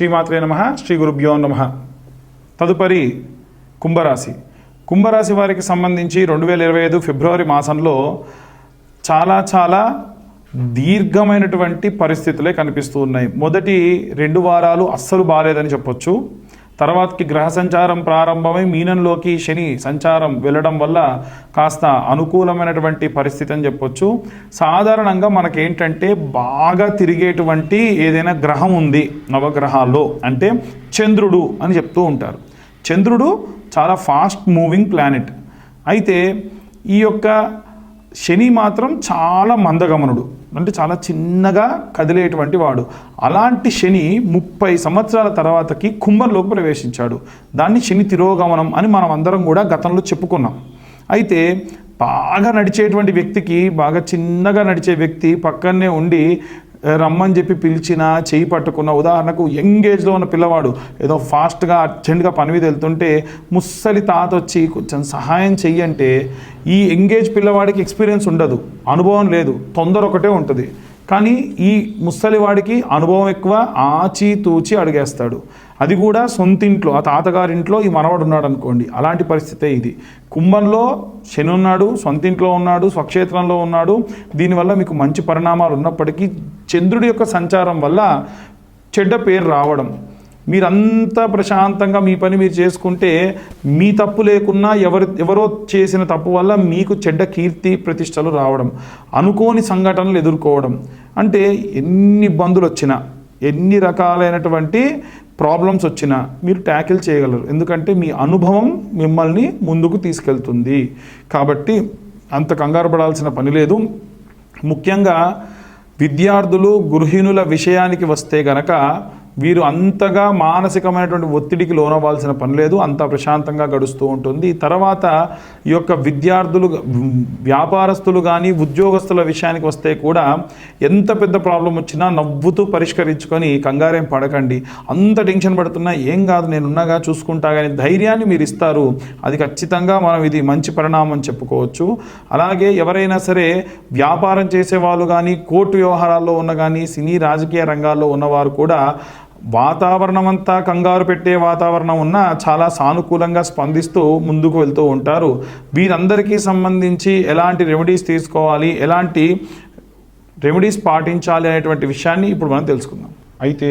శ్రీమాత్రే నమ శ్రీ గురుభ్యో నమ. తదుపరి కుంభరాశి. కుంభరాశి వారికి సంబంధించి రెండు వేల ఇరవై ఐదు ఫిబ్రవరి మాసంలో చాలా చాలా దీర్ఘమైనటువంటి పరిస్థితులే కనిపిస్తూ ఉన్నాయి. మొదటి రెండు వారాలు అస్సలు బాగాలేదని చెప్పొచ్చు. తర్వాతకి గ్రహ సంచారం ప్రారంభమై మీనంలోకి శని సంచారం వెళ్ళడం వల్ల కాస్త అనుకూలమైనటువంటి పరిస్థితి అని చెప్పొచ్చు. సాధారణంగా మనకేంటంటే బాగా తిరిగేటువంటి ఏదైనా గ్రహం ఉంది నవగ్రహాల్లో అంటే చంద్రుడు అని చెప్తూ ఉంటారు. చంద్రుడు చాలా ఫాస్ట్ మూవింగ్ ప్లానెట్. అయితే ఈ యొక్క శని మాత్రం చాలా మందగమనుడు. అంటే చాలా చిన్నగా కదిలేటువంటి వాడు. అలాంటి శని ముప్పై సంవత్సరాల తర్వాతకి కుంభంలోకి ప్రవేశించాడు. దాన్ని శని తిరోగమనం అని మనం అందరం కూడా గతంలో చెప్పుకున్నాం. అయితే బాగా నడిచేటువంటి వ్యక్తికి బాగా చిన్నగా నడిచే వ్యక్తి పక్కనే ఉండి రమ్మని చెప్పి పిలిచినా చేయి పట్టుకున్న ఉదాహరణకు యంగ్ ఏజ్లో ఉన్న పిల్లవాడు ఏదో ఫాస్ట్గా అర్జెంట్గా పని మీద వెళ్తుంటే ముస్సలి తాత వచ్చి కొంచెం సహాయం చెయ్యంటే ఈ ఎంగేజ్ పిల్లవాడికి ఎక్స్పీరియన్స్ ఉండదు అనుభవం లేదు తొందర ఒకటే ఉంటుంది. కానీ ఈ ముసలివాడికి అనుభవం ఎక్కువ ఆచితూచి అడిగేస్తాడు. అది కూడా సొంతింట్లో ఆ తాతగారింట్లో ఈ మనవడు ఉన్నాడు అనుకోండి అలాంటి పరిస్థితే ఇది. కుంభంలో శని ఉన్నాడు సొంతింట్లో ఉన్నాడు స్వక్షేత్రంలో ఉన్నాడు. దీనివల్ల మీకు మంచి పరిణామాలు ఉన్నప్పటికీ చంద్రుడి యొక్క సంచారం వల్ల చెడ్డ పేరు రావడం మీరంతా ప్రశాంతంగా మీ పని మీరు చేసుకుంటే మీ తప్పు లేకున్నా ఎవరి ఎవరో చేసిన తప్పు వల్ల మీకు చెడ్డ కీర్తి ప్రతిష్టలు రావడం అనుకోని సంఘటనలు ఎదుర్కోవడం. అంటే ఎన్ని ఇబ్బందులు వచ్చినా ఎన్ని రకాలైనటువంటి ప్రాబ్లమ్స్ వచ్చినా మీరు ట్యాకిల్ చేయగలరు. ఎందుకంటే మీ అనుభవం మిమ్మల్ని ముందుకు తీసుకెళ్తుంది. కాబట్టి అంత కంగారు పడాల్సిన పని లేదు. ముఖ్యంగా విద్యార్థులు గృహిణుల విషయానికి వస్తే గనక వీరు అంతగా మానసికమైనటువంటి ఒత్తిడికి లోనవ్వాల్సిన పని లేదు అంతా ప్రశాంతంగా గడుస్తూ ఉంటుంది. తర్వాత ఈ యొక్క విద్యార్థులు వ్యాపారస్తులు కానీ ఉద్యోగస్తుల విషయానికి వస్తే కూడా ఎంత పెద్ద ప్రాబ్లం వచ్చినా నవ్వుతూ పరిష్కరించుకొని కంగారేం పడకండి. అంత టెన్షన్ పడుతున్నా ఏం కాదు నేను ఉన్నాగా చూసుకుంటా కానీ ధైర్యాన్ని మీరు ఇస్తారు. అది ఖచ్చితంగా మనం ఇది మంచి పరిణామం చెప్పుకోవచ్చు. అలాగే ఎవరైనా సరే వ్యాపారం చేసేవాళ్ళు కానీ కోర్టు వ్యవహారాల్లో ఉన్న కానీ సినీ రాజకీయ రంగాల్లో ఉన్నవారు కూడా వాతావరణం అంతా కంగారు పెట్టే వాతావరణం ఉన్నా చాలా సానుకూలంగా స్పందిస్తూ ముందుకు వెళ్తూ ఉంటారు. వీరందరికీ సంబంధించి ఎలాంటి రెమెడీస్ తీసుకోవాలి ఎలాంటి రెమెడీస్ పాటించాలి అనేటువంటి విషయాన్ని ఇప్పుడు మనం తెలుసుకుందాం. అయితే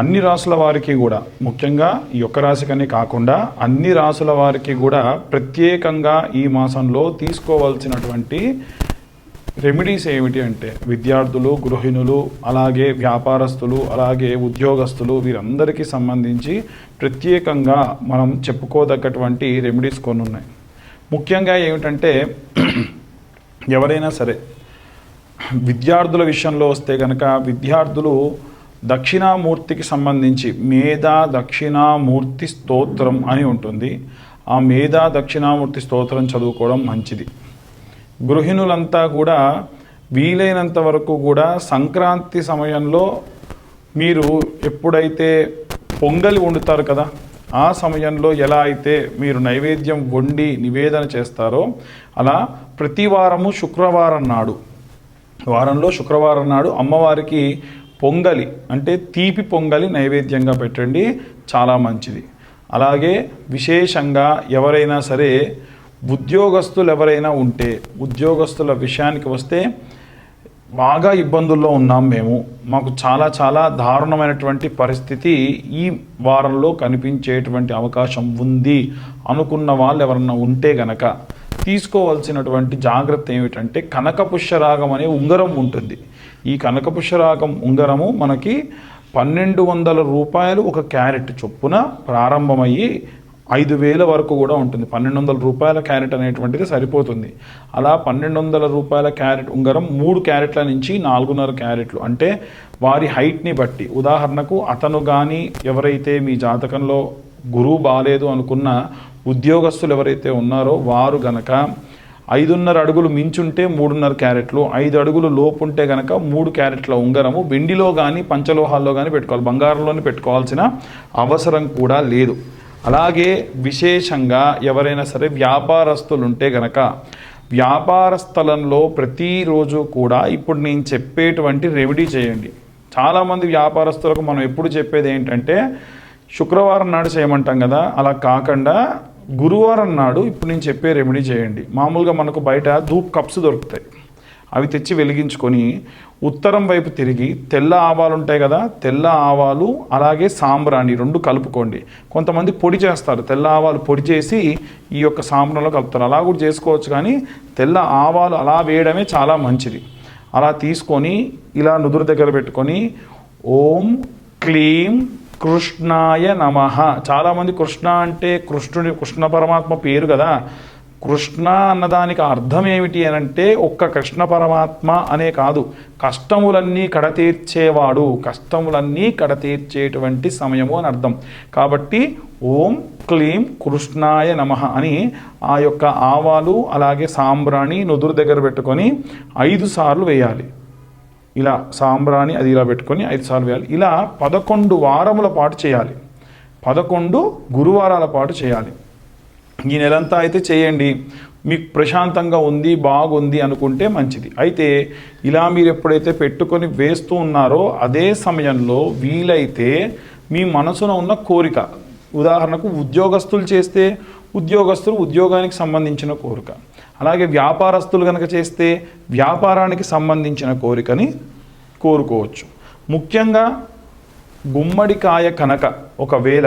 అన్ని రాసుల వారికి కూడా ముఖ్యంగా ఈ ఒక్క రాశికనే కాకుండా అన్ని రాసుల వారికి కూడా ప్రత్యేకంగా ఈ మాసంలో తీసుకోవాల్సినటువంటి రెమెడీస్ ఏమిటి అంటే విద్యార్థులు గృహిణులు అలాగే వ్యాపారస్తులు అలాగే ఉద్యోగస్తులు వీరందరికీ సంబంధించి ప్రత్యేకంగా మనం చెప్పుకోదగ్గటువంటి రెమెడీస్ కొన్ని ఉన్నాయి ముఖ్యంగా ఏమిటంటే ఎవరైనా సరే విద్యార్థుల విషయంలో వస్తే కనుక విద్యార్థులు దక్షిణామూర్తికి సంబంధించి మేధా దక్షిణామూర్తి స్తోత్రం అని ఉంటుంది. ఆ మేధా దక్షిణామూర్తి స్తోత్రం చదువుకోవడం మంచిది. గృహిణులంతా కూడా వీలైనంత వరకు కూడా సంక్రాంతి సమయంలో మీరు ఎప్పుడైతే పొంగలి వండుతారు కదా ఆ సమయంలో ఎలా అయితే మీరు నైవేద్యం వండి నివేదన చేస్తారో అలా ప్రతి వారము శుక్రవారం నాడు వారంలో శుక్రవారం నాడు అమ్మవారికి పొంగలి అంటే తీపి పొంగలి నైవేద్యంగా పెట్టండి చాలా మంచిది. అలాగే విశేషంగా ఎవరైనా సరే ఉద్యోగస్తులు ఎవరైనా ఉంటే ఉద్యోగస్తుల విషయానికి వస్తే బాగా ఇబ్బందుల్లో ఉన్నాం మేము. మాకు చాలా చాలా దారుణమైనటువంటి పరిస్థితి ఈ వారంలో కనిపించేటువంటి అవకాశం ఉంది అనుకున్న వాళ్ళు ఎవరన్నా ఉంటే గనక. తీసుకోవాల్సినటువంటి జాగ్రత్త ఏమిటంటే కనకపుష్యరాగం అనే ఉంగరం ఉంటుంది. ఈ కనకపుష్యరాగం ఉంగరము మనకి పన్నెండు వందల రూపాయలు ఒక క్యారెట్ చొప్పున ప్రారంభమయ్యి ఐదు వేల వరకు కూడా ఉంటుంది. పన్నెండు వందల రూపాయల క్యారెట్ అనేటువంటిది సరిపోతుంది. అలా పన్నెండు వందల రూపాయల క్యారెట్ ఉంగరం మూడు క్యారెట్ల నుంచి నాలుగున్నర క్యారెట్లు. అంటే వారి హైట్ని బట్టి. ఉదాహరణకు అతను కానీ ఎవరైతే మీ జాతకంలో గురువు బాగాలేదు అనుకున్న ఉద్యోగస్తులు ఎవరైతే ఉన్నారో వారు గనక ఐదున్నర అడుగులు మించుంటే మూడున్నర క్యారెట్లు. ఐదు అడుగులు లోపు ఉంటే గనక మూడు క్యారెట్ల ఉంగరము. వెండిలో కానీ పంచలోహాల్లో కానీ పెట్టుకోవాలి. బంగారంలోనే పెట్టుకోవాల్సిన అవసరం కూడా లేదు. అలాగే విశేషంగా ఎవరైనా సరే వ్యాపారస్తులు ఉంటే గనక వ్యాపార స్థలంలో ప్రతిరోజు కూడా ఇప్పుడు నేను చెప్పేటువంటి రెమెడీ చేయండి. చాలామంది వ్యాపారస్తులకు మనం ఎప్పుడు చెప్పేది ఏంటంటే శుక్రవారం నాడు చేయమంటాం కదా అలా కాకుండా గురువారం నాడు ఇప్పుడు నేను చెప్పే రెమెడీ చేయండి. మామూలుగా మనకు బయట ధూప్ కప్స్ దొరుకుతాయి. అవి తెచ్చి వెలిగించుకొని ఉత్తరం వైపు తిరిగి తెల్ల ఆవాలు ఉంటాయి కదా తెల్ల ఆవాలు అలాగే సాంబ్రాణి రెండు కలుపుకోండి. కొంతమంది పొడి చేస్తారు తెల్ల ఆవాలు పొడి చేసి ఈ యొక్క సాంబ్రంలో కలుపుతారు. అలా కూడా చేసుకోవచ్చు కానీ తెల్ల ఆవాలు అలా వేయడమే చాలా మంచిది. అలా తీసుకొని ఇలా నుదురు దగ్గర పెట్టుకొని ఓం క్లీం కృష్ణాయ నమ. చాలామంది కృష్ణ అంటే కృష్ణుడి కృష్ణ పరమాత్మ పేరు కదా. కృష్ణ అన్నదానికి అర్థం ఏమిటి అని అంటే ఒక్క కృష్ణ పరమాత్మ అనే కాదు. కష్టములన్నీ కడతీర్చేవాడు. కష్టములన్నీ కడతీర్చేటువంటి సమయము అని అర్థం. కాబట్టి ఓం క్లీం కృష్ణాయ నమ అని ఆ యొక్క ఆవాలు అలాగే సాంబ్రాణి నుదురు దగ్గర పెట్టుకొని ఐదు సార్లు వేయాలి. ఇలా సాంబ్రాణి అది ఇలా పెట్టుకొని ఐదు సార్లు వేయాలి. ఇలా పదకొండు వారముల పాటు చేయాలి. పదకొండు గురువారాల పాటు చేయాలి. ఈ నెలంతా అయితే చేయండి. మీకు ప్రశాంతంగా ఉంది బాగుంది అనుకుంటే మంచిది. అయితే ఇలా మీరు ఎప్పుడైతే పెట్టుకొని వేస్తూ ఉన్నారో అదే సమయంలో వీలైతే మీ మనసున ఉన్న కోరిక ఉదాహరణకు ఉద్యోగస్తులు చేస్తే ఉద్యోగస్తులు ఉద్యోగానికి సంబంధించిన కోరిక. అలాగే వ్యాపారస్తులు కనుక చేస్తే వ్యాపారానికి సంబంధించిన కోరికని కోరుకోవచ్చు. ముఖ్యంగా గుమ్మడికాయ కనుక ఒకవేళ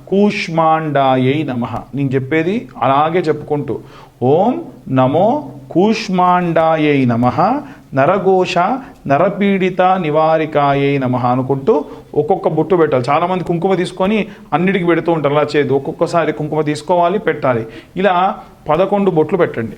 కూష్మాండాయై నమ. నేను చెప్పేది అలాగే చెప్పుకుంటూ. ఓం నమో కూష్మాండాయై నమ. నరఘోష నరపీడిత నివారికాయై నమ అనుకుంటూ ఒక్కొక్క బొట్టు పెట్టాలి. చాలామంది కుంకుమ తీసుకొని అన్నిటికి పెడుతూ ఉంటారు. అలా చేయదు ఒక్కొక్కసారి కుంకుమ తీసుకోవాలి పెట్టాలి. ఇలా పదకొండు బొట్లు పెట్టండి.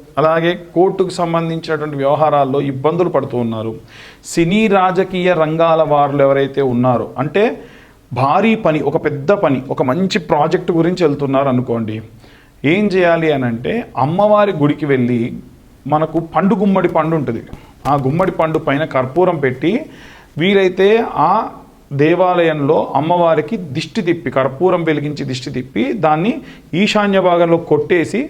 అలాగే కోర్టుకు సంబంధించినటువంటి వ్యవహారాల్లో ఇబ్బందులు పడుతూ ఉన్నారు. సినీ రాజకీయ రంగాల వారు ఎవరైతే ఉన్నారో అంటే భారీ పని ఒక పెద్ద పని ఒక మంచి ప్రాజెక్టు గురించి వెళ్తున్నారు అనుకోండి. ఏం చేయాలి అని అంటే అమ్మవారి గుడికి వెళ్ళి మనకు పండు గుమ్మడి పండు ఉంటుంది. ఆ గుమ్మడి పండు పైన కర్పూరం పెట్టి వీలైతే ఆ దేవాలయంలో అమ్మవారికి దిష్టి తిప్పి కర్పూరం వెలిగించి దిష్టి తిప్పి దాన్ని ఈశాన్య భాగంలో కొట్టేసి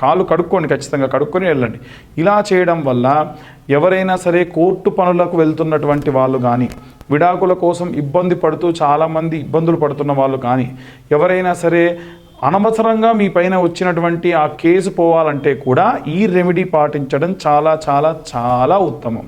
కాలు కడుక్కోండి ఖచ్చితంగా కడుక్కొని వెళ్ళండి. ఇలా చేయడం వల్ల ఎవరైనా సరే కోర్టు పనులకు వెళ్తున్నటువంటి వాళ్ళు కానీ విడాకుల కోసం ఇబ్బంది పడుతూ చాలామంది ఇబ్బందులు పడుతున్న వాళ్ళు కానీ ఎవరైనా సరే అనవసరంగా మీ పైన వచ్చినటువంటి ఆ కేసు పోవాలంటే కూడా ఈ రెమెడీ పాటించడం చాలా చాలా చాలా ఉత్తమం.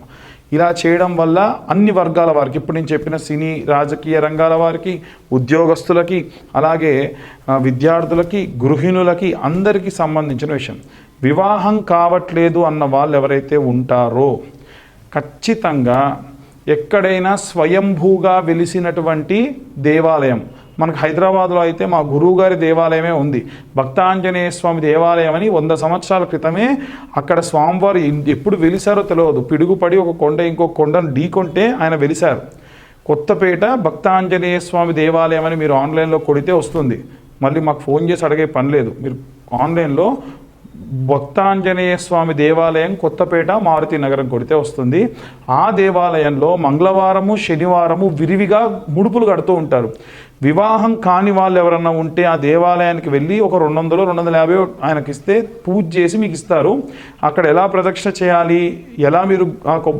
ఇలా చేయడం వల్ల అన్ని వర్గాల వారికి ఇప్పుడు నేను చెప్పిన సినీ రాజకీయ రంగాల వారికి ఉద్యోగస్తులకి అలాగే విద్యార్థులకి గృహిణులకి అందరికీ సంబంధించిన విషయం. వివాహం కావట్లేదు అన్న వాళ్ళు ఎవరైతే ఉంటారో ఖచ్చితంగా ఎక్కడైనా స్వయంభూగా వెలిసినటువంటి దేవాలయం మనకు హైదరాబాద్లో అయితే మా గురువుగారి దేవాలయమే ఉంది. భక్తాంజనేయ స్వామి దేవాలయం అని వంద సంవత్సరాల క్రితమే అక్కడ స్వామివారు ఎప్పుడు వెలిసారో తెలియదు పిడుగుపడి ఒక కొండ ఇంకో కొండను ఢీకొంటే ఆయన వెలిశారు. కొత్తపేట భక్తాంజనేయ స్వామి దేవాలయం అని మీరు ఆన్లైన్లో కొడితే వస్తుంది. మళ్ళీ మాకు ఫోన్ చేసి అడిగే పని లేదు. మీరు ఆన్లైన్లో భక్తాంజనేయ స్వామి దేవాలయం కొత్తపేట మారుతి నగరం కొడితే వస్తుంది. ఆ దేవాలయంలో మంగళవారము శనివారము విరివిగా ముడుపులు కడుతూ ఉంటారు. వివాహం కాని వాళ్ళు ఎవరన్నా ఉంటే ఆ దేవాలయానికి వెళ్ళి ఒక రెండు వందలు రెండు వందల యాభై ఆయనకి ఇస్తే పూజ చేసి మీకు ఇస్తారు. అక్కడ ఎలా ప్రదక్షిణ చేయాలి? ఎలా మీరు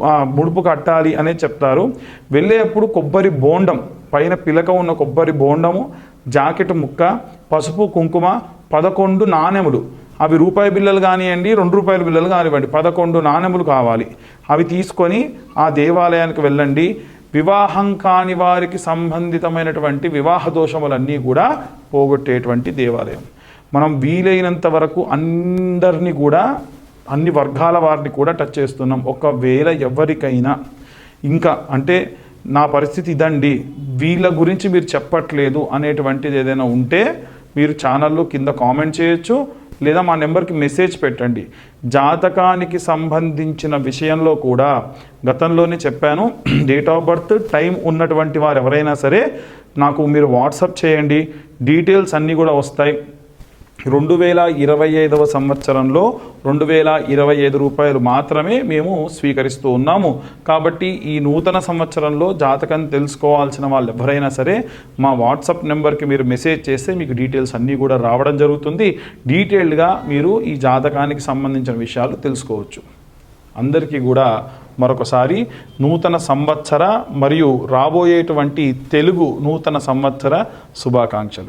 ఆ ముడుపు కట్టాలి అనేది చెప్తారు. వెళ్ళేటప్పుడు కొబ్బరి బోండం పైన పిలక ఉన్న కొబ్బరి బోండము జాకెట్ ముక్క పసుపు కుంకుమ పదకొండు నాణెములు. అవి రూపాయి బిల్లలు కానివ్వండి రెండు రూపాయల బిల్లలు కానివ్వండి పదకొండు నాణెములు కావాలి. అవి తీసుకొని ఆ దేవాలయానికి వెళ్ళండి. వివాహం కాని వారికి సంబంధితమైనటువంటి వివాహ దోషములన్నీ కూడా పోగొట్టేటువంటి దేవాలయం. మనం వీలైనంత వరకు అందరినీ కూడా అన్ని వర్గాల వారిని కూడా టచ్ చేస్తున్నాం. ఒకవేళ ఎవరికైనా ఇంకా అంటే నా పరిస్థితి ఇదండి వీళ్ళ గురించి మీరు చెప్పట్లేదు అనేటువంటిది ఏదైనా ఉంటే మీరు ఛానల్లో కింద కామెంట్ చేయొచ్చు. లేదా మా నెంబర్కి మెసేజ్ పెట్టండి. జాతకానికి సంబంధించిన విషయంలో కూడా గతంలోనే చెప్పాను. డేట్ ఆఫ్ బర్త్ టైం ఉన్నటువంటి వారు ఎవరైనా సరే నాకు మీరు వాట్సప్ చేయండి. డీటెయిల్స్ అన్నీ కూడా వస్తాయి. రెండు వేల ఇరవై ఐదవ సంవత్సరంలో రెండు వేల ఇరవై ఐదు రూపాయలు మాత్రమే మేము స్వీకరిస్తూ ఉన్నాము. కాబట్టి ఈ నూతన సంవత్సరంలో జాతకం తెలుసుకోవాల్సిన వాళ్ళు ఎవరైనా సరే మా వాట్సాప్ నెంబర్కి మీరు మెసేజ్ చేస్తే మీకు డీటెయిల్స్ అన్నీ కూడా రావడం జరుగుతుంది. డీటెయిల్డ్గా మీరు ఈ జాతకానికి సంబంధించిన విషయాలు తెలుసుకోవచ్చు. అందరికీ కూడా మరొకసారి నూతన సంవత్సర మరియు రాబోయేటువంటి తెలుగు నూతన సంవత్సర శుభాకాంక్షలు.